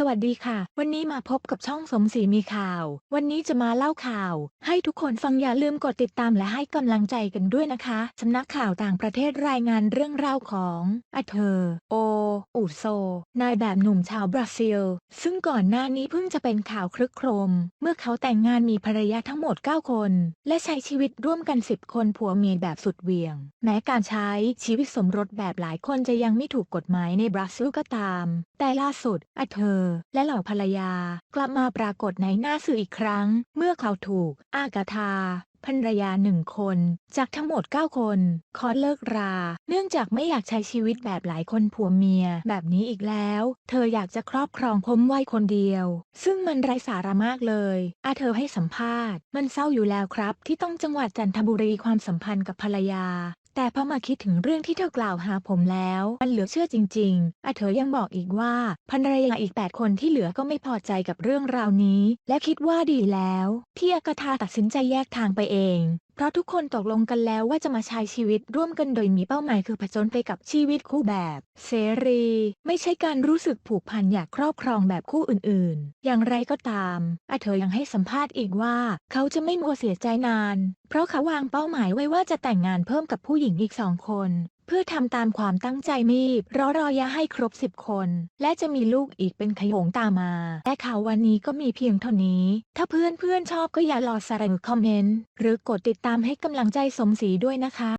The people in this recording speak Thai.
สวัสดีค่ะ วันนี้มาพบกับช่องสมศรีมีข่าว วันนี้จะมาเล่าข่าว ให้ทุกคนฟังอย่าลืมกดติดตามและให้กำลังใจกันด้วยนะคะ สำนักข่าวต่างประเทศรายงานเรื่องราวของอเธอร์โอ อูโซ นายแบบหนุ่มชาวบราซิล ซึ่งก่อนหน้านี้เพิ่งจะเป็นข่าวคลึกโครม เมื่อเขาแต่งงานมีภรรยาทั้งหมด 9 คน และใช้ชีวิตร่วมกัน 10 คนผัวเมียแบบสุดเหวี่ยง แม้การใช้ชีวิตสมรสแบบหลายคนจะยังไม่ถูกกฎหมายในบราซิลก็ตาม แต่ล่าสุดอเธอร์และเหล่าภรรยากลับมาปรากฏในหน้าสื่ออีกครั้ง เมื่อเขาถูก อากาธา ภรรยาหนึ่งคน จากทั้งหมด 9 คน ขอเลิกรา เนื่องจากไม่อยากใช้ชีวิตแบบหลายคนผัวเมียแบบนี้อีกแล้ว เธออยากจะครอบครองผมไว้คนเดียว ซึ่งมันไร้สาระมากเลยอาเธอให้สัมภาษณ์ มันเศร้าอยู่แล้วครับ ที่ต้องจังหวัดจันทบุรีความสัมพันธ์กับภรรยา แต่พอมาคิดถึงเรื่องที่เธอกล่าวหาผมแล้ว มันเหลือเชื่อจริงๆอาเธอยังบอกอีกว่าภรรยาอีก 8 คนที่เหลือก็ไม่พอใจกับเรื่องราวนี้ และคิดว่าดีแล้ว ที่อากาธาตัดสินใจแยกทางไปเอง เพราะทุกคนตกลงกันแล้วว่าจะมาใช้ชีวิตร่วมกันโดยมีเป้าหมายคือผจญไปกับชีวิตคู่แบบ เสรี ไม่ใช่การรู้สึกผูกพันอยากครอบครองแบบคู่อื่นๆ อย่างไรก็ตามอาเธอยังให้สัมภาษณ์อีกว่า เขาจะไม่มัวเสียใจนาน เพราะเขาวางเป้าหมายไว้ว่าจะแต่งงานเพิ่มกับผู้หญิงอีกสองคน เพื่อทำตามความตั้งใจมีบรอรอยาให้ครบสิบคน และจะมีลูกอีกเป็นขยงตามมา และข่าววันนี้ก็มีเพียงเท่านี้ ถ้าเพื่อนเพื่อนๆชอบก็อย่ารอสารคอมเมนต์ หรือกดติดตามให้กำลังใจสมศรีด้วยนะคะ